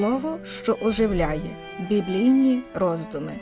Слово, що оживляє. Біблійні роздуми.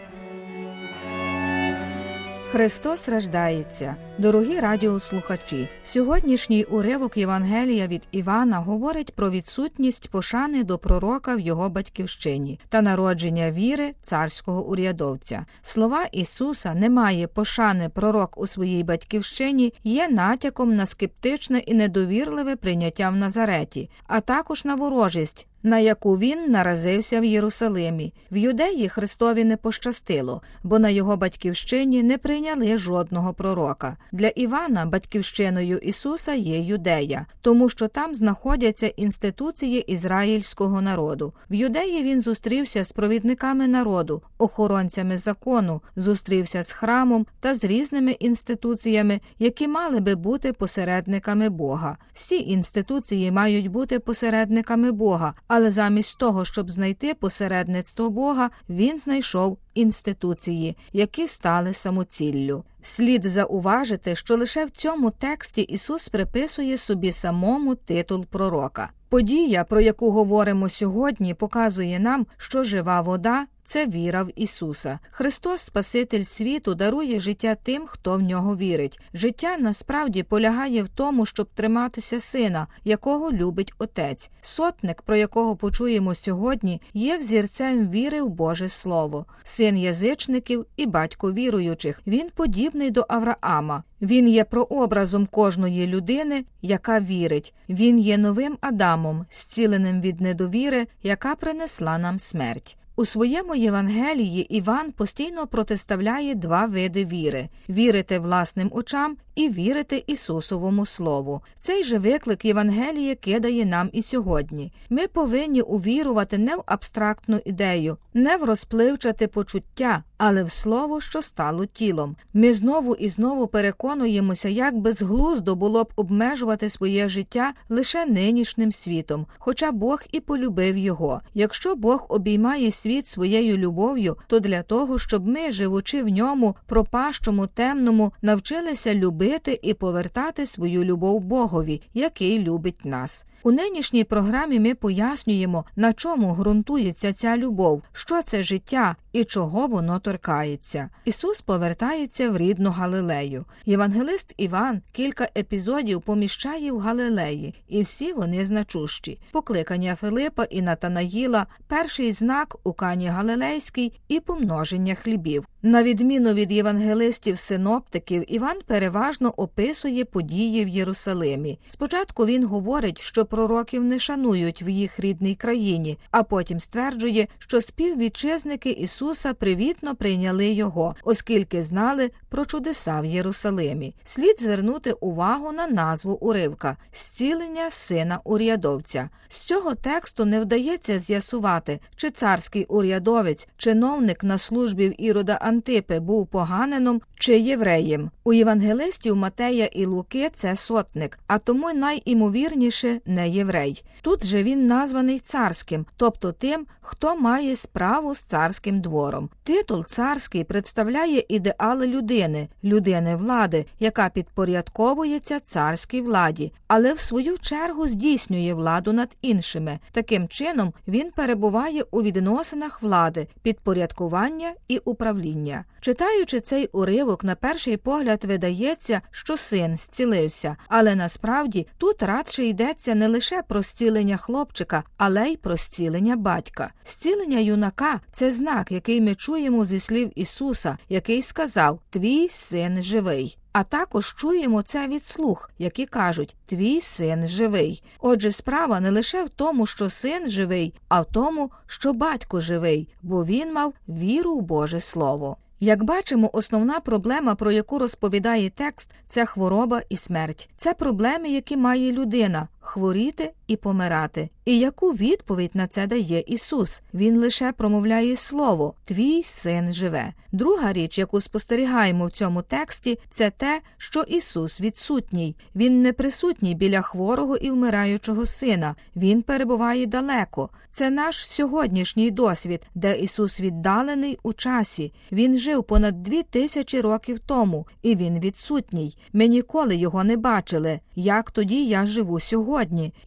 Христос рождається. Дорогі радіослухачі. Сьогоднішній уривок Євангелія від Івана говорить про відсутність пошани до пророка в його батьківщині та народження віри царського урядовця. Слова Ісуса немає пошани пророк у своїй батьківщині є натяком на скептичне і недовірливе прийняття в Назареті, а також на ворожість на яку він наразився в Єрусалимі. В юдеї Христові не пощастило, бо на його батьківщині не прийняли жодного пророка. Для Івана батьківщиною Ісуса є юдея, тому що там знаходяться інституції ізраїльського народу. В юдеї він зустрівся з провідниками народу, охоронцями закону, зустрівся з храмом та з різними інституціями, які мали би бути посередниками Бога. Всі інституції мають бути посередниками Бога. Але замість того, щоб знайти посередництво Бога, він знайшов інституції, які стали самоціллю. Слід зауважити, що лише в цьому тексті Ісус приписує собі самому титул пророка. Подія, про яку говоримо сьогодні, показує нам, що жива вода це віра в Ісуса. Христос, Спаситель світу, дарує життя тим, хто в нього вірить. Життя насправді полягає в тому, щоб триматися сина, якого любить Отець. Сотник, про якого почуємо сьогодні, є взірцем віри в Боже Слово, син язичників і батько віруючих. Він подібний до Авраама. Він є прообразом кожної людини, яка вірить. Він є новим Адамом, зціленим від недовіри, яка принесла нам смерть. У своєму Євангелії Іван постійно протиставляє два види віри: вірити власним очам і вірити Ісусовому Слову. Цей же виклик Євангелія кидає нам і сьогодні. Ми повинні увірувати не в абстрактну ідею, не в розпливчате почуття, але в слово, що стало тілом. Ми знову і знову переконуємося, як безглуздо було б обмежувати своє життя лише нинішнім світом, хоча Бог і полюбив його. Якщо Бог обіймає світ своєю любов'ю, то для того, щоб ми, живучи в ньому, пропащому, темному, навчилися любити і повертати свою любов Богові, який любить нас. У нинішній програмі ми пояснюємо, на чому ґрунтується ця любов, що це життя і чого воно торкається. Ісус повертається в рідну Галилею. Євангелист Іван кілька епізодів поміщає в Галилеї, і всі вони значущі: покликання Филипа і Натанаїла, перший знак у Кані Галилейській і помноження хлібів. На відміну від євангелистів синоптиків, Іван переважно описує події в Єрусалимі. Спочатку він говорить, що пророків не шанують в їх рідній країні, а потім стверджує, що співвітчизники Ісуса привітно прийняли його, оскільки знали про чудеса в Єрусалимі. Слід звернути увагу на назву уривка зцілення сина урядовця. З цього тексту не вдається з'ясувати, чи царський урядовець, чиновник на службі в Ірода Антипи був поганином чи євреєм. У євангелистів Матея і Луки це сотник, а тому найімовірніше не єврей. Тут же він названий царським, тобто тим, хто має справу з царським двором. Титул царський представляє ідеали людини, людини влади, яка підпорядковується царській владі, але в свою чергу здійснює владу над іншими. Таким чином він перебуває у відносинах влади, підпорядкування і управління. Читаючи цей уривок, на перший погляд видається, що син зцілився, але насправді тут радше йдеться не лише про зцілення хлопчика, але й про зцілення батька. Зцілення юнака це знак, який ми чуємо зі слів Ісуса, який сказав Твій син живий. А також чуємо це від слух, які кажуть Твій син живий. Отже, справа не лише в тому, що син живий, а в тому, що батько живий, бо він мав віру в Боже Слово. Як бачимо, основна проблема, про яку розповідає текст, це хвороба і смерть. Це проблеми, які має людина хворіти і помирати. І яку відповідь на це дає Ісус? Він лише промовляє слово Твій син живе. Друга річ, яку спостерігаємо в цьому тексті, це те, що Ісус відсутній. Він не присутній біля хворого і вмираючого сина. Він перебуває далеко. Це наш сьогоднішній досвід, де Ісус віддалений у часі. Він жив понад дві тисячі років тому, і він відсутній. Ми ніколи його не бачили. Як тоді я живу сьогодні?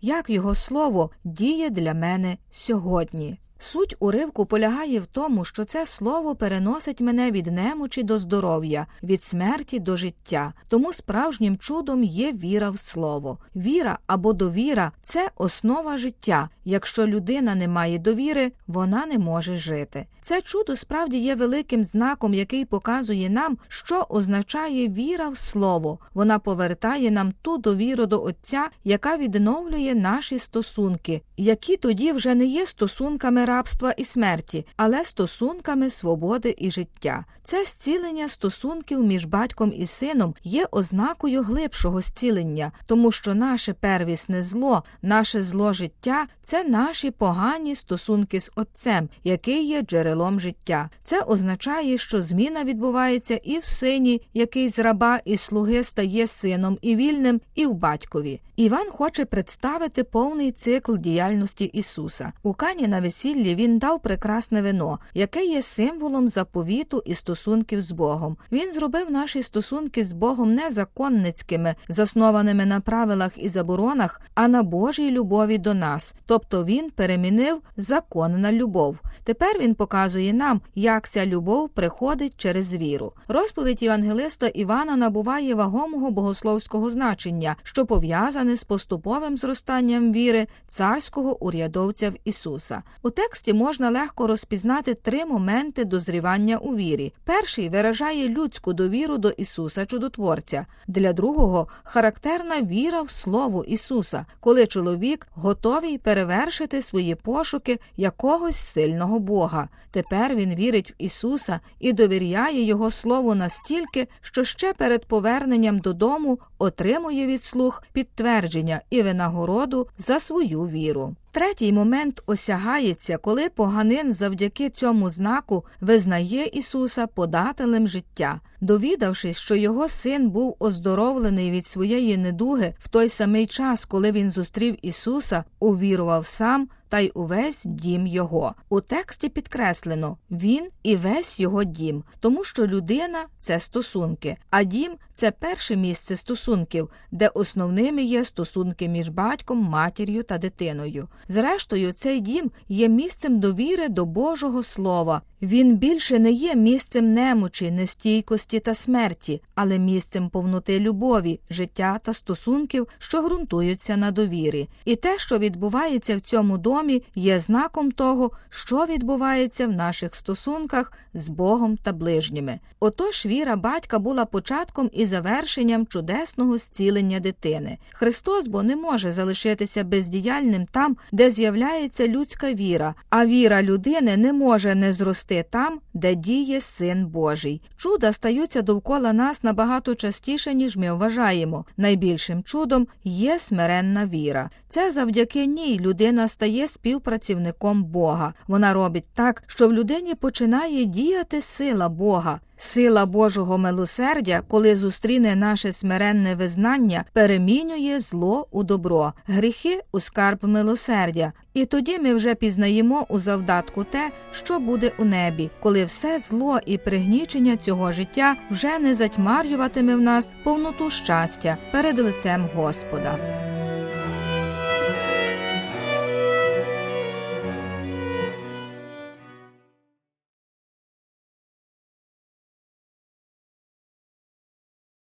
Як його слово діє для мене сьогодні? Суть уривку полягає в тому, що це слово переносить мене від немочі до здоров'я, від смерті до життя. Тому справжнім чудом є віра в слово. Віра або довіра це основа життя. Якщо людина не має довіри, вона не може жити. Це чудо справді є великим знаком, який показує нам, що означає віра в слово. Вона повертає нам ту довіру до Отця, яка відновлює наші стосунки, які тоді вже не є стосунками рабства і смерті, але стосунками свободи і життя. Це зцілення стосунків між батьком і сином є ознакою глибшого зцілення, тому що наше первісне зло, наше зло життя це наші погані стосунки з Отцем, який є джерелом життя. Це означає, що зміна відбувається і в сині, який з раба і слуги стає сином і вільним, і в батькові. Іван хоче представити повний цикл діяльності Ісуса. У Кані на весіллі він дав прекрасне вино, яке є символом заповіту і стосунків з Богом. Він зробив наші стосунки з Богом не законницькими, заснованими на правилах і заборонах, а на Божій любові до нас. Тобто він перемінив закон на любов. Тепер він показує нам, як ця любов приходить через віру. Розповідь Євангелиста Івана набуває вагомого богословського значення, що пов'язане з поступовим зростанням віри царського урядовця в Ісуса. У тексті можна легко розпізнати три моменти дозрівання у вірі. Перший виражає людську довіру до Ісуса Чудотворця. Для другого характерна віра в Слово Ісуса, коли чоловік готовий перевершити свої пошуки якогось сильного Бога. Тепер він вірить в Ісуса і довіряє Його Слову настільки, що ще перед поверненням додому отримує від слуг підтвердження і винагороду за свою віру. Третій момент осягається, коли поганин завдяки цьому знаку визнає Ісуса подателем життя, довідавшись, що його син був оздоровлений від своєї недуги в той самий час, коли він зустрів Ісуса, увірував сам та й увесь дім його. У тексті підкреслено він і весь його дім, тому що людина це стосунки, а дім це перше місце стосунків, де основними є стосунки між батьком, матір'ю та дитиною. Зрештою, цей дім є місцем довіри до Божого Слова. Він більше не є місцем немочі, нестійкості та смерті, але місцем повноти любові, життя та стосунків, що ґрунтуються на довірі. І те, що відбувається в цьому домі, є знаком того, що відбувається в наших стосунках з Богом та ближніми. Отож, віра батька була початком і завершенням чудесного зцілення дитини. Христос бо не може залишитися бездіяльним там, де з'являється людська віра, а віра людини не може не зрости там, де діє Син Божий. Чуда стаються довкола нас набагато частіше, ніж ми вважаємо. Найбільшим чудом є смиренна віра. Це завдяки ній людина стає співпрацівником Бога. Вона робить так, що в людині починає діяти сила Бога. Сила Божого милосердя, коли зустріне наше смиренне визнання, перемінює зло у добро, гріхи у скарб милосердя. І тоді ми вже пізнаємо у завдатку те, що буде у небі, коли все зло і пригнічення цього життя вже не затьмарюватиме в нас повноту щастя перед лицем Господа.